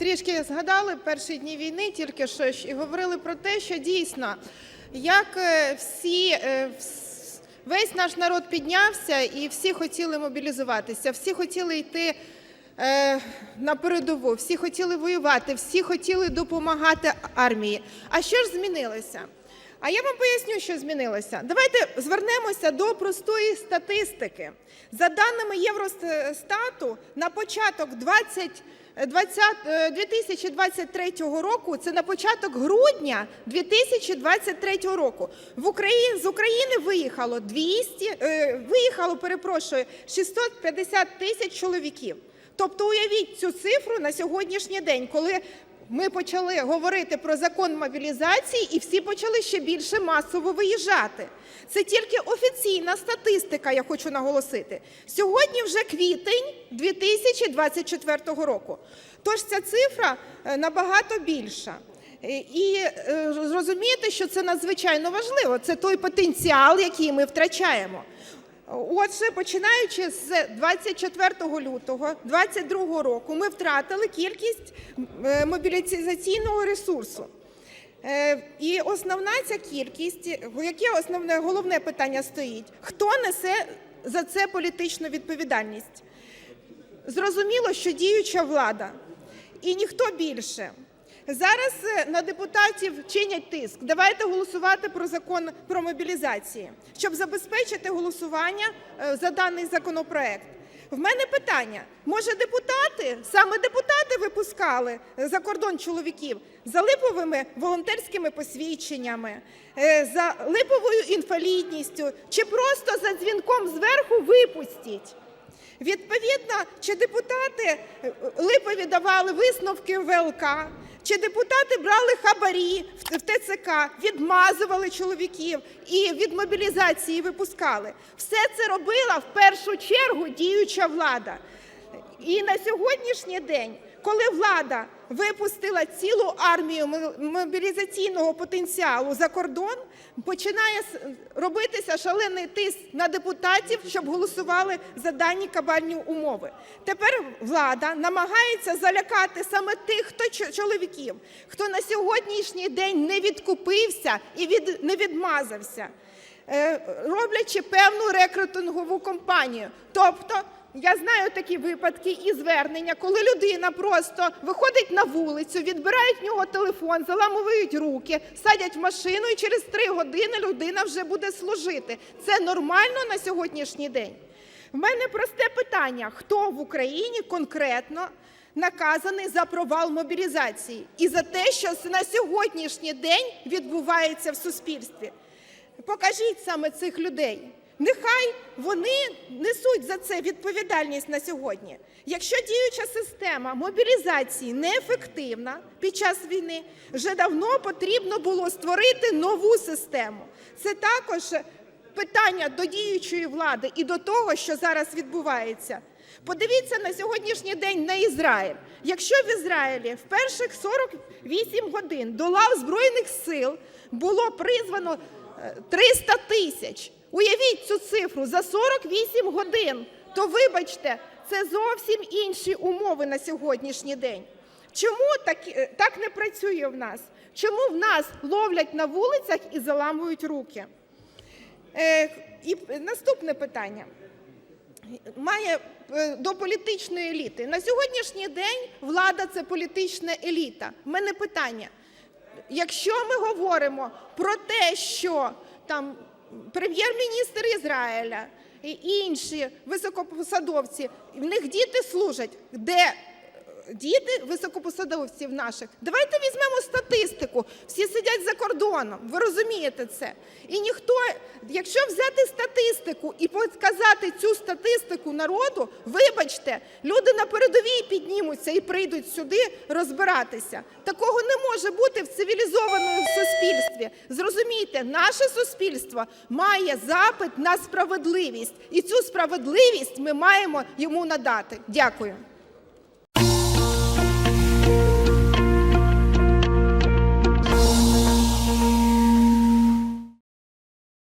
трішки згадали перші дні війни, тільки що і говорили про те, що дійсно, як е, всі, е, весь наш народ піднявся і всі хотіли мобілізуватися, всі хотіли йти е, на передову, всі хотіли воювати, всі хотіли допомагати армії. А що ж змінилося? А я вам поясню, що змінилося. Давайте звернемося до простої статистики. За даними Євростату, на початок 20, 20, е, 2023 року, це на початок грудня 2023 року, в Україні, з України виїхало 200, е, виїхало, перепрошую, 650 тисяч чоловіків. Тобто уявіть цю цифру на сьогоднішній день, коли ми почали говорити про закон мобілізації, і всі почали ще більше масово виїжджати. Це тільки офіційна статистика, я хочу наголосити. Сьогодні вже квітень 2024 року. Тож ця цифра е, набагато більша. Е, І е, зрозуміти, що це надзвичайно важливо. Це той потенціал, який ми втрачаємо. Отже, починаючи з 24 лютого 2022 року, ми втратили кількість е, мобілізаційного ресурсу. Е, І основна ця кількість, яке основне головне питання стоїть: хто несе за це політичну відповідальність? Зрозуміло, що діюча влада і ніхто більше. Зараз е, на депутатів чинять тиск. Давайте голосувати про закон про мобілізацію, щоб забезпечити голосування е, за даний законопроект. В мене питання: може депутати, саме депутати випускали за кордон чоловіків за липовими волонтерськими посвідченнями, е, за липовою інвалідністю, чи просто за дзвінком зверху випустіть? Відповідно, чи депутати е, липові давали висновки ВЛК, чи депутати брали хабарі в ТЦК, відмазували чоловіків і від мобілізації випускали. Все це робила в першу чергу діюча влада. І на сьогоднішній день, коли влада випустила цілу армію мобілізаційного потенціалу за кордон, починає робитися шалений тиск на депутатів, щоб голосували за дані кабальні умови. Тепер влада намагається залякати саме тих, хто чо- чоловіків, хто на сьогоднішній день не відкупився і від, не відмазався е, роблячи певну рекрутингову кампанію. Тобто, я знаю такі випадки і звернення, коли людина просто виходить на вулицю, відбирають в нього телефон, заламують руки, садять в машину, і через три години людина вже буде служити. Це нормально на сьогоднішній день. В мене просте питання: хто в Україні конкретно наказаний за провал мобілізації і за те, що на сьогоднішній день відбувається в суспільстві? Покажіть саме цих людей. Нехай вони несуть за це відповідальність на сьогодні. Якщо діюча система мобілізації неефективна під час війни, вже давно потрібно було створити нову систему. Це також питання до діючої влади і до того, що зараз відбувається. Подивіться на сьогоднішній день на Ізраїль. Якщо в Ізраїлі в перших 48 годин до лав Збройних сил було призвано е, 300 тисяч, уявіть цю цифру за 48 годин, то вибачте, це зовсім інші умови на сьогоднішній день. Чому так, е, так не працює в нас? Чому в нас ловлять на вулицях і заламують руки? Е, і наступне питання має е, до політичної еліти. На сьогоднішній день влада це політична еліта. У мене питання: якщо ми говоримо про те, що там прем'єр-міністр Ізраїля і інші високопосадовці, в них діти служать, де е, діти високопосадовців наших. Давайте візьмемо статистику. Всі сидять за кордоном. Ви розумієте це? І ніхто, якщо взяти статистику і показати цю статистику народу, вибачте, люди на передовій піднімуться і прийдуть сюди розбиратися. Такого не може бути в цивілізованому суспільстві. Зрозумійте, наше суспільство має запит на справедливість, і цю справедливість ми маємо йому надати. Дякую.